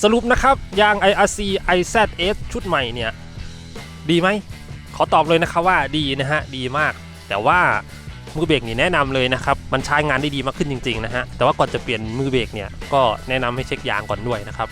สรุปนะครับ ยาง IRC IZS ชุดใหม่เนี่ย ดีไหม ขอตอบเลยนะครับว่าดีนะฮะ ดีมาก แต่ว่ามือเบรกนี่แนะนำเลยนะครับ มันใช้งานได้ดีมากขึ้นจริงๆนะฮะ แต่ว่าก่อนจะเปลี่ยนมือเบรกเนี่ยก็แนะนำให้เช็คยางก่อนด้วยนะครับ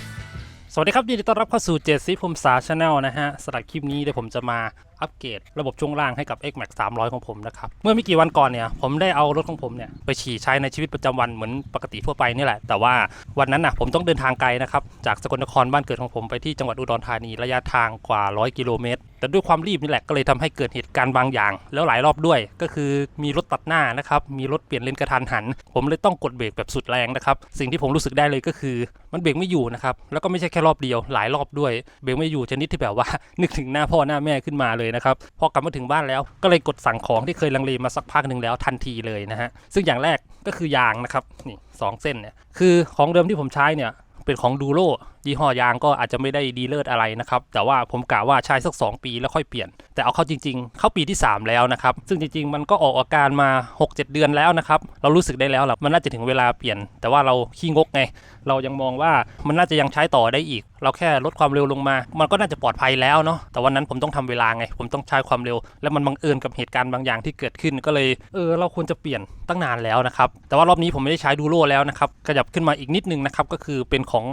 สวัสดีครับยินดีต้อนรับเข้าสู่เจซีภูมิสาชาแนลนะฮะสำหรับคลิปนี้เดี๋ยวผมจะมาอัปเกรดระบบช่วงล่างให้กับ X Max 300 ของผมนะครับ เมื่อไม่กี่วันก่อนเนี่ย ผมได้เอารถของผมเนี่ย ไปฉี่ใช้ในชีวิตประจำวันเหมือนปกติทั่วไปนี่แหละ แต่ว่าวันนั้นน่ะผมต้องเดินทางไกลนะครับ จากสกลนครบ้านเกิดของผมไปที่จังหวัดอุดรธานีระยะทางกว่า 100 กิโลเมตร แต่ด้วยความรีบนี่แหละก็เลยทำให้เกิดเหตุการณ์บางอย่าง แล้วหลายรอบด้วย ก็คือมีรถตัดหน้านะครับมีรถเปลี่ยนเลนกระทันหัน ผมเลยต้องกดเบรกแบบสุดแรงนะครับสิ่งที่ผมรู้สึกได้เลยก็คือ มันเบรกไม่อยู่นะครับแล้วก็ไม่ใช่แค่รอบเดียว หลายรอบด้วยเบรกไม่อยู่ชนิดที่แบบว่า นึกถึงหน้าพ่อหน้าแม่ขึ้นมาเลยนะครับพอกลับมาถึงบ้านแล้ว ก็เลยกดสั่งของที่เคยลังเลมาสักพักหนึ่งแล้วทันทีเลยนะฮะซึ่งอย่างแรกก็คือยางนะครับนี่สองเส้นเนี่ยคือของเดิมที่ผมใช้เนี่ยเป็นของดูโรยี่ห้อยางก็อาจจะไม่ได้ดีเลิศอะไรนะครับ แต่ว่าผมกะว่าใช้สัก 2 ปีแล้วค่อยเปลี่ยน แต่เอาเข้าจริง ๆ เข้าปีที่ 3 แล้วนะครับ ซึ่งจริง ๆ มันก็ออกอาการมา 6-7 เดือนแล้วนะครับ เรารู้สึกได้แล้วล่ะมันน่าจะถึงเวลาเปลี่ยน แต่ว่าเราขี้งกไง เรายังมองว่ามันน่าจะยังใช้ต่อได้อีก เราแค่ลดความเร็วลงมา มันก็น่าจะปลอดภัยแล้วเนาะ แต่วันนั้นผมต้องทำเวลาไง ผมต้องใช้ความเร็ว แล้วมันบังเอิญกับเหตุการณ์บางอย่างที่เกิดขึ้น ก็เลย เออ เราควรจะเปลี่ยนตั้งนานแล้วนะครับ แต่ว่ารอบนี้ผมไม่ได้ใช้ดูโรแล้วนะครับ ขยับขึ้นมาอีกนิดนึงนะครับ ก็คือเป็นของ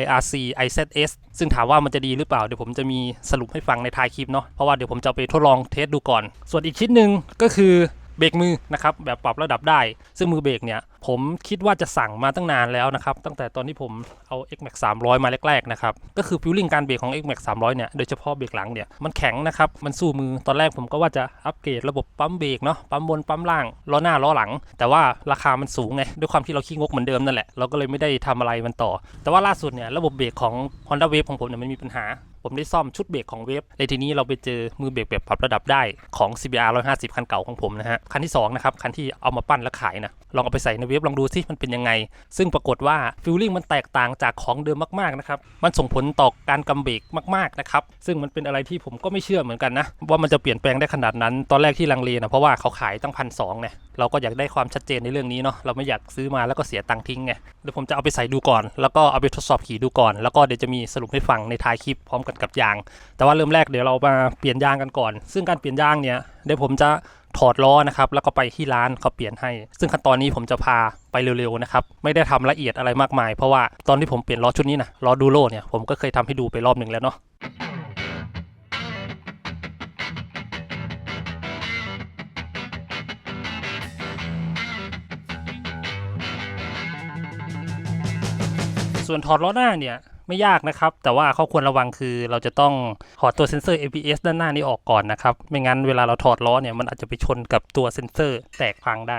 IRC IZS ซึ่งถามว่ามันจะดีหรือเปล่า เดี๋ยวผมจะมีสรุปให้ฟังในท้ายคลิปเนาะเพราะว่าเดี๋ยวผมจะไปทดลองเทสดูก่อน ส่วนอีกชิ้นหนึ่งก็คือ เบรกมือนะครับแบบปรับระดับได้ ซึ่งมือเบรกเนี่ยผมคิดว่าจะสั่งมาตั้งนานแล้วนะครับ ตั้งแต่ตอนที่ผมเอา X Max 300 มาแรกๆนะครับ ก็คือฟิลลิ่งการเบรกของ X Max 300 เนี่ย โดยเฉพาะเบรกหลังเนี่ย มันแข็งนะครับ มันสู้มือ ตอนแรกผมก็ว่าจะอัปเกรดระบบปั๊มเบรกเนาะ ปั๊มบน ปั๊มล่าง ล้อหน้า ล้อหลัง แต่ว่าราคามันสูงไง ด้วยความที่เราขี้งกเหมือนเดิมนั่นแหละ เราก็เลยไม่ได้ทำอะไรมันต่อ แต่ว่าล่าสุดเนี่ย ระบบเบรกของ Honda Wave ของผมเนี่ย มันมีปัญหา ผมได้ซ่อมชุดเบรกของเวฟในทีนี้เราไปเจอมือเบรกแบบปรับระดับได้ของ CBR 150 คันเก่าของผมนะฮะ คันที่2นะครับ คันที่เอามาปั้นแล้วขายนะ ลองเอาไปใส่ในเวฟลองดูซิมันเป็นยังไง ซึ่งปรากฏว่าฟิลลิ่งมันแตกต่างจากของเดิมมากๆนะครับ มันส่งผลต่อการกำเบรกมากๆนะครับ ซึ่งมันเป็นอะไรที่ผมก็ไม่เชื่อเหมือนกันนะว่ามันจะเปลี่ยนแปลงได้ขนาดนั้น ตอนแรกที่ลังเลนะเพราะว่าเขาขายตั้งพันสองเนี่ยเราก็อยากได้ความชัดเจนในเรื่องนี้เนาะเราไม่อยากซื้อมาแล้วก็เสียตังค์ทิ้งไงเดี๋ยวผมจะเอาไปใส่ดูก่อน แล้วก็เอาไปทดสอบขี่ดูก่อน แล้วก็เดี๋ยวจะมีสรุปให้ฟังในท้ายคลิปพร้อมกันกับยาง แต่ว่าเริ่มแรกเดี๋ยวเรามาเปลี่ยนยางกันก่อน ซึ่งการเปลี่ยนยางเนี่ยเดี๋ยวผมจะถอดล้อนะครับ แล้วก็ไปที่ร้านเขาเปลี่ยนให้ ซึ่งขั้นตอนนี้ผมจะพาไปเร็วๆนะครับ ไม่ได้ทำละเอียดอะไรมากมาย เพราะว่าตอนที่ผมเปลี่ยนล้อชุดนี้นะล้อดูโรเนี่ยผมก็เคยทำให้ดูไปรอบหนึ่งแล้วเนาะส่วนถอดล้อหน้าเนี่ย ไม่ยากนะครับ แต่ว่าข้อควรระวังคือเราจะต้องถอดตัวเซ็นเซอร์ ABS ด้านหน้านี้ออกก่อนนะครับ ไม่งั้นเวลาเราถอดล้อเนี่ยมันอาจจะไปชนกับตัวเซ็นเซอร์แตกพังได้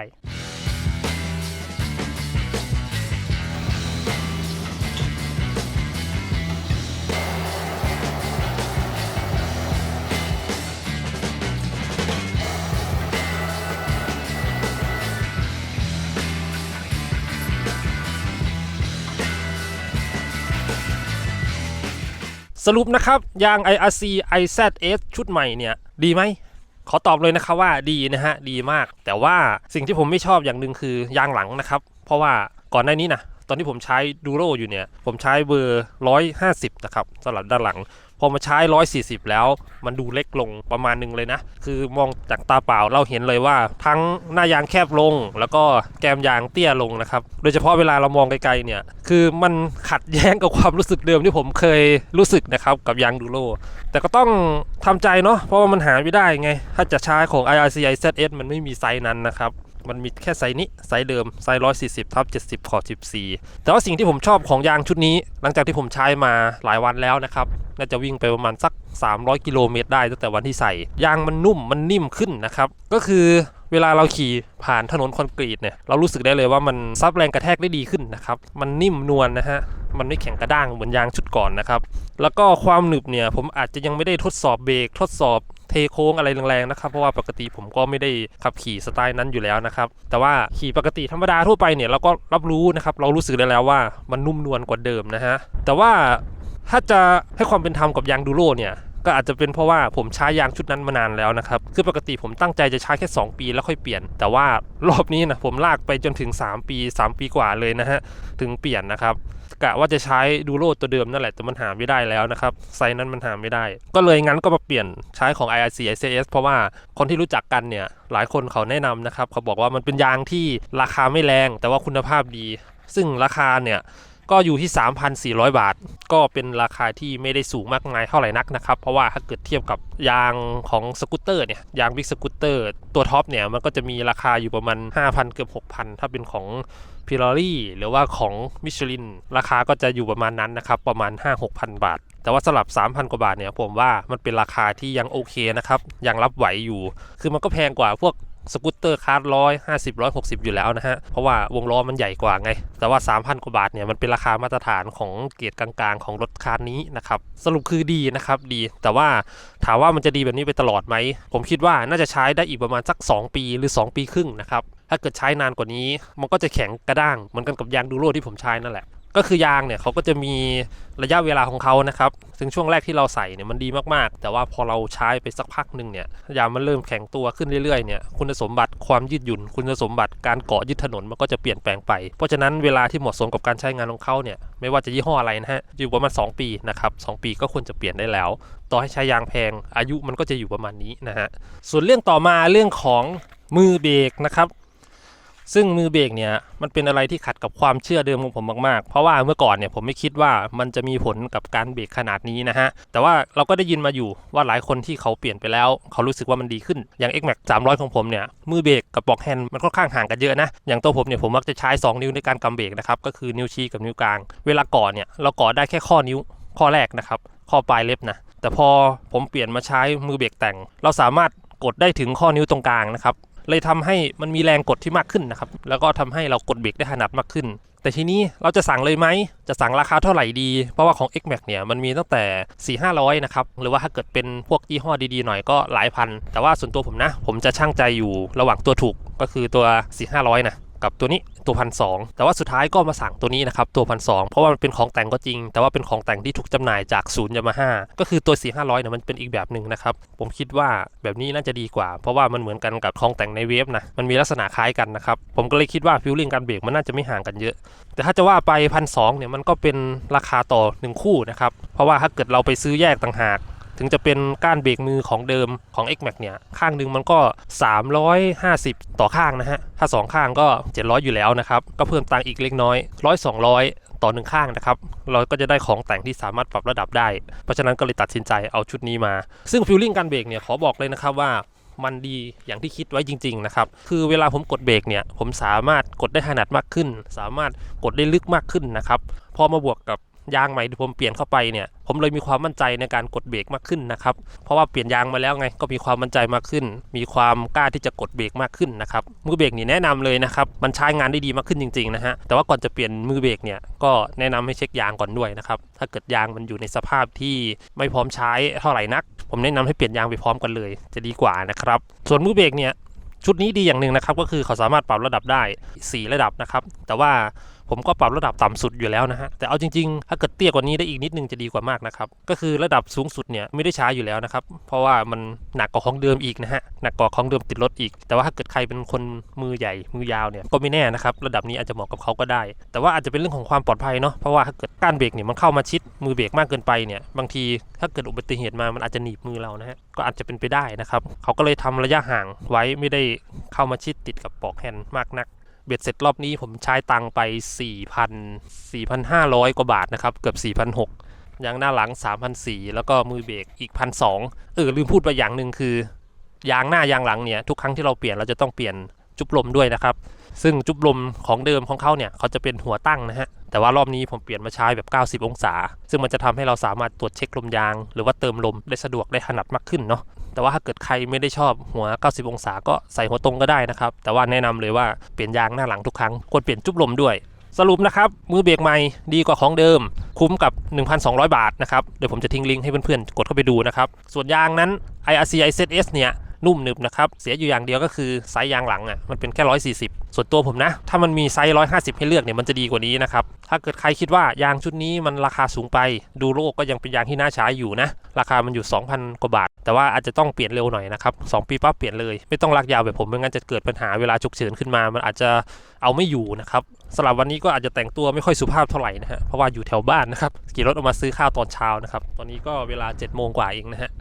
สรุปนะครับ ยาง IRC IZS ชุดใหม่เนี่ย ดีไหม ขอตอบเลยนะครับว่าดีนะฮะ ดีมาก แต่ว่าสิ่งที่ผมไม่ชอบอย่างหนึ่งคือยางหลังนะครับ เพราะว่าก่อนหน้านี้นะ อนที่ผมใช้ดูโรอยู่เนี่ย ผมใช้เบอร์ 150 นะครับสำหรับด้านหลัง พอมาใช้ 140 แล้ว มันดูเล็กลงประมาณหนึงเลยนะ คือมองจากตาเปล่าเราเห็นเลยว่า ทั้งหน้ายางแคบลง แล้วก็แกมยางเตี้ยลงนะครับ โดยเฉพาะเวลาเรามองไกลๆเนี่ย คือมันขัดแย้งกับความรู้สึกเดิมที่ผมเคยรู้สึกนะครับกับยางดูโรแต่ก็ต้องทำใจเนาะเพราะว่ามันหาไม่ได้ไง ถ้าจะใช้ของ IRCI ZS มันไม่มีไซส์นั้นนะครับ มันมีแค่ไซส์นี้ไซส์เดิมไซส์140ทับ70ขอบ14แต่ว่าสิ่งที่ผมชอบของยางชุดนี้ หลังจากที่ผมใช้มาหลายวันแล้วนะครับ น่าจะวิ่งไปประมาณสัก 300 กิโลเมตรได้ตั้งแต่วันที่ใส่ยางมันนุ่มมันนิ่มขึ้นนะครับ ก็คือเวลาเราขี่ผ่านถนนคอนกรีตเนี่ยเรารู้สึกได้เลยว่ามันซับแรงกระแทกได้ดีขึ้นนะครับ มันนิ่มนวลนะฮะมันไม่แข็งกระด้างเหมือนยางชุดก่อนนะครับ แล้วก็ความหนึบเนี่ยผมอาจจะยังไม่ได้ทดสอบเบรกทดสอบ เทโค้งอะไรแรงๆนะครับเพราะว่าปกติผมก็ไม่ได้ขับขี่สไตล์นั้นอยู่แล้วนะครับแต่ว่าขี่ปกติธรรมดาทั่วไปเนี่ยเราก็รับรู้นะครับเรารู้สึกได้แล้วว่ามันนุ่มนวลกว่าเดิมนะฮะแต่ว่าถ้าจะให้ความเป็นธรรมกับยางดูโรเนี่ยก็อาจจะเป็นเพราะว่าผมใช้ยางชุดนั้นมานานแล้วนะครับ คือปกติผมตั้งใจจะใช้แค่ 2 ปีแล้วค่อยเปลี่ยน แต่ว่ารอบนี้นะผมลากไปจนถึง 3 ปี 3 ปีกว่าเลยนะฮะ ถึงเปลี่ยนนะครับ กะว่าจะใช้ดูโรตัวเดิมนั่นแหละแต่มันหาไม่ได้แล้วนะครับไซนั้นมันหาไม่ได้ ก็เลยงั้นก็มาเปลี่ยนใช้ของ IRC ICS เพราะว่าคนที่รู้จักกันเนี่ยหลายคนเขาแนะนำนะครับเขาบอกว่ามันเป็นยางที่ราคาไม่แรง แต่ว่าคุณภาพดี ซึ่งราคาเนี่ย ก็อยู่ที่ 3,400 บาท ก็เป็นราคาที่ไม่ได้สูงมากมายเท่าไหร่นักนะครับ เพราะว่าถ้าเกิดเทียบกับยางของสกูตเตอร์เนี่ย ยางบิ๊กสกูตเตอร์ตัวท็อปเนี่ย มันก็จะมีราคาอยู่ประมาณ 5,000 เกือบ 6,000 ถ้าเป็นของพิลอรี่หรือว่าของมิชลิน ราคาก็จะอยู่ประมาณนั้นนะครับ ประมาณ 5-6,000 บาท แต่ว่าสำหรับ 3,000 กว่าบาทเนี่ยผมว่ามันเป็นราคาที่ยังโอเคนะครับ ยังรับไหวอยู่ คือมันก็แพงกว่าพวก สกูตเตอร์คาร์ดร้อยห้าสิบร้อยหกสิบอยู่แล้วนะฮะ เพราะว่าวงล้อมันใหญ่กว่าไง แต่ว่า 3,000 กว่าบาทเนี่ย มันเป็นราคามาตรฐานของเกรดกลางๆ ของรถคาร์นี้นะครับ สรุปคือดีนะครับดี แต่ว่าถามว่ามันจะดีแบบนี้ไปตลอดไหม ผมคิดว่าน่าจะใช้ได้อีกประมาณสัก 2 ปีหรือ 2 ปีครึ่งนะครับถ้าเกิดใช้นานกว่านี้ มันก็จะแข็งกระด้างเหมือนกันกับยางดูโรที่ผมใช้นั่นแหละ ก็คือยางเนี่ยเขาก็จะมีระยะเวลาของเขานะครับซึ่งช่วงแรกที่เราใส่เนี่ยมันดีมากๆ แต่ว่าพอเราใช้ไปสักพักหนึ่งเนี่ยยางมันเริ่มแข็งตัวขึ้นเรื่อยๆเนี่ยคุณสมบัติความยืดหยุ่น คุณสมบัติการเกาะยึดถนนมันก็จะเปลี่ยนแปลงไป เพราะฉะนั้นเวลาที่เหมาะสมกับการใช้งานของเขาเนี่ยไม่ว่าจะยี่ห้ออะไรนะฮะอยู่ประมาณ2ปีนะครับสปีก็ควรจะเปลี่ยนได้แล้ว ต่อให้ใช้ยางแพงอายุมันก็จะอยู่ประมาณนี้นะฮะส่วนเรื่องต่อมาเรื่องของมือเบรกนะครับ ซึ่งมือเบรกเนี่ยมันเป็นอะไรที่ขัดกับความเชื่อเดิมของผมมากๆ เพราะว่าเมื่อก่อนเนี่ยผมไม่คิดว่ามันจะมีผลกับการเบรกขนาดนี้นะฮะ แต่ว่าเราก็ได้ยินมาอยู่ว่าหลายคนที่เขาเปลี่ยนไปแล้ว เขารู้สึกว่ามันดีขึ้น อย่าง X Max 300 ของผมเนี่ยมือเบรกกับปลอกแฮนด์มันค่อนข้างห่างกันเยอะนะ อย่างตัวผมเนี่ยผมมักจะใช้ 2 นิ้วในการกำเบรกนะครับ ก็คือนิ้วชี้กับนิ้วกลาง เวลาก่อนเนี่ยเราก่อได้แค่ข้อนิ้วข้อแรกนะครับ ข้อปลายเล็บนะ แต่พอผมเปลี่ยนมาใช้มือเบรกแต่ง เราสามารถกดได้ถึงข้อนิ้วตรงกลางนะครับ เลยทำให้มันมีแรงกดที่มากขึ้นนะครับ แล้วก็ทำให้เรากดเบรกได้ถนัดมากขึ้น แต่ทีนี้เราจะสั่งเลยไหม จะสั่งราคาเท่าไหร่ดี เพราะว่าของ X Max เนี่ยมันมีตั้งแต่ 4 5 0 0 นะครับ หรือว่าถ้าเกิดเป็นพวกยี่ห้อดีๆหน่อยก็หลายพัน แต่ว่าส่วนตัวผมนะ ผมจะช่างใจอยู่ระหว่างตัวถูกก็คือตัว 4 5 0 0 นะ กับตัวนี้ตัวพันสแต่ว่าสุดท้ายก็มาสั่งตัวนี้นะครับตัวพันสเพราะว่ามันเป็นของแต่งก็จริง แต่ว่าเป็นของแต่งที่ถูกจำหน่ายจากศูนย์ยามาฮ่าก็คือตัว 4 5 0 0เนี่ยมันเป็นอีกแบบหนึ่งนะครับผมคิดว่าแบบนี้น่าจะดีกว่า เพราะว่ามันเหมือนกันกับของแต่งในเวฟนะมันมีลักษณะคล้ายกันนะครับผมก็เลยคิดว่าฟิลลิ่งการเบรกมันน่าจะไม่ห่างกันเยอะ แต่ถ้าจะว่าไปพันสเนี่ยมันก็เป็นราคาต่อหนึ่งคู่นะครับเพราะว่าถ้าเกิดเราไปซื้อแยกต่างหาก ถึงจะเป็นก้านเบรกมือของเดิมของ X Max เนี่ย ข้างหนึ่งมันก็ 350 ต่อข้างนะฮะ ถ้า 2 ข้างก็ 700 อยู่แล้วนะครับ ก็เพิ่มตังค์อีกเล็กน้อย 100 200ต่อหนึ่งข้างนะครับ เราก็จะได้ของแต่งที่สามารถปรับระดับได้ เพราะฉะนั้นก็เลยตัดสินใจเอาชุดนี้มา ซึ่งฟิลลิ่งการเบรกเนี่ยขอบอกเลยนะครับว่ามันดีอย่างที่คิดไว้จริง ๆ นะครับ คือเวลาผมกดเบรกเนี่ย ผมสามารถกดได้ถนัดมากขึ้น สามารถกดได้ลึกมากขึ้นนะครับ พอมาบวกกับ ยางใหม่ที่ผมเปลี่ยนเข้าไปเนี่ย ผมเลยมีความมั่นใจในการกดเบรกมากขึ้นนะครับ เพราะว่าเปลี่ยนยางมาแล้วไงก็มีความมั่นใจมากขึ้น มีความกล้าที่จะกดเบรกมากขึ้นนะครับมือเบรกนี่แนะนำเลยนะครับมันใช้งานได้ดีมากขึ้นจริงๆนะฮะแต่ว่าก่อนจะเปลี่ยนมือเบรกเนี่ยก็แนะนำให้เช็คยางก่อนด้วยนะครับถ้าเกิดยางมันอยู่ในสภาพที่ไม่พร้อมใช้เท่าไหร่นัก ผมแนะนำให้เปลี่ยนยางไปพร้อมกันเลย จะดีกว่านะครับส่วนมือเบรกเนี่ยชุดนี้ดีอย่างหนึ่งนะครับก็คือเขาสามารถปรับระดับได้ 4 ระดับนะครับ แต่ว่า ผมก็ปรับระดับต่ำสุดอยู่แล้วนะฮะ แต่เอาจริงๆ ถ้าเกิดเตี้ยกว่านี้ได้อีกนิดนึงจะดีกว่ามากนะครับ ก็คือระดับสูงสุดเนี่ยไม่ได้ใช้อยู่แล้วนะครับ เพราะว่ามันหนักกว่าของเดิมอีกนะฮะ หนักกว่าของเดิมติดรถอีก แต่ว่าถ้าเกิดใครเป็นคนมือใหญ่ มือยาวเนี่ย ก็ไม่แน่นะครับ ระดับนี้อาจจะเหมาะกับเขาก็ได้ แต่ว่าอาจจะเป็นเรื่องของความปลอดภัยเนาะ เพราะว่าถ้าเกิดกานเบรกเนี่ยมันเข้ามาชิดมือเบรกมากเกินไปเนี่ย บางทีถ้าเกิดอุบัติเหตุมา มันอาจจะหนีบมือเรานะฮะ ก็อาจจะเป็นไปได้นะครับ เขาก็เลยทำระยะห่างไว้ไม่ได้เข้ามาชิดติดกับปอกแฮนด์มากนัก เบ็ดเสร็จรอบนี้ผมใช้ตังไป 4,000 4,500 กว่าบาทนะครับ เกือบ 4,600ยางหน้าหลัง 3,400 แล้วก็มือเบรกอีก 1,200 เออ ลืมพูดไปอย่างหนึ่งคือยางหน้ายางหลังเนี่ย ทุกครั้งที่เราเปลี่ยนเราจะต้องเปลี่ยนจุบลมด้วยนะครับ ซึ่งจุบลมของเดิมของเขาเนี่ย เขาจะเป็นหัวตั้งนะฮะ แต่ว่ารอบนี้ผมเปลี่ยนมาใช้แบบ 90 องศา ซึ่งมันจะทำให้เราสามารถตรวจเช็คลมยาง หรือว่าเติมลมได้สะดวกได้ถนัดมากขึ้นเนาะ แต่ว่าถ้าเกิดใครไม่ได้ชอบหัว 90 องศาก็ใส่หัวตรงก็ได้นะครับ แต่ว่าแนะนำเลยว่าเปลี่ยนยางหน้าหลังทุกครั้งควรเปลี่ยนจุบลมด้วย สรุปนะครับ มือเบรกใหม่ดีกว่าของเดิม คุ้มกับ 1,200 บาทนะครับเดี๋ยวผมจะทิ้งลิงก์ให้เพื่อนๆกดเข้าไปดูนะครับส่วนยางนั้น IRC IZS เนี่ย นุ่มหนึบนะครับ เสียอยู่อย่างเดียวก็คือไซส์ยางหลังอะมันเป็นแค่ 140 ส่วนตัวผมนะ ถ้ามันมีไซส์ 150 ให้เลือกเนี่ยมันจะดีกว่านี้นะครับ ถ้าเกิดใครคิดว่ายางชุดนี้มันราคาสูงไป ดูโลกก็ยังเป็นยางที่น่าใช้อยู่นะ ราคามันอยู่ 2,000 กว่าบาท แต่ว่าอาจจะต้องเปลี่ยนเร็วหน่อยนะครับ2ปีปั๊บเปลี่ยนเลยไม่ต้องลากยาวแบบผมไม่งั้นจะเกิดปัญหาเวลาฉุกเฉินขึ้นมา มันอาจจะเอาไม่อยู่นะครับสำหรับวันนี้ก็อาจจะแต่งตัวไม่ค่อยสุภาพเท่าไหร่นะฮะเพราะว่าอยู่แถวบ้านนะครับขี่รถออกมาซื้อข้าวตอนเช้านะครับตอนนี้ก็เวลา7จ็ดโมงกว่าเองนะฮะ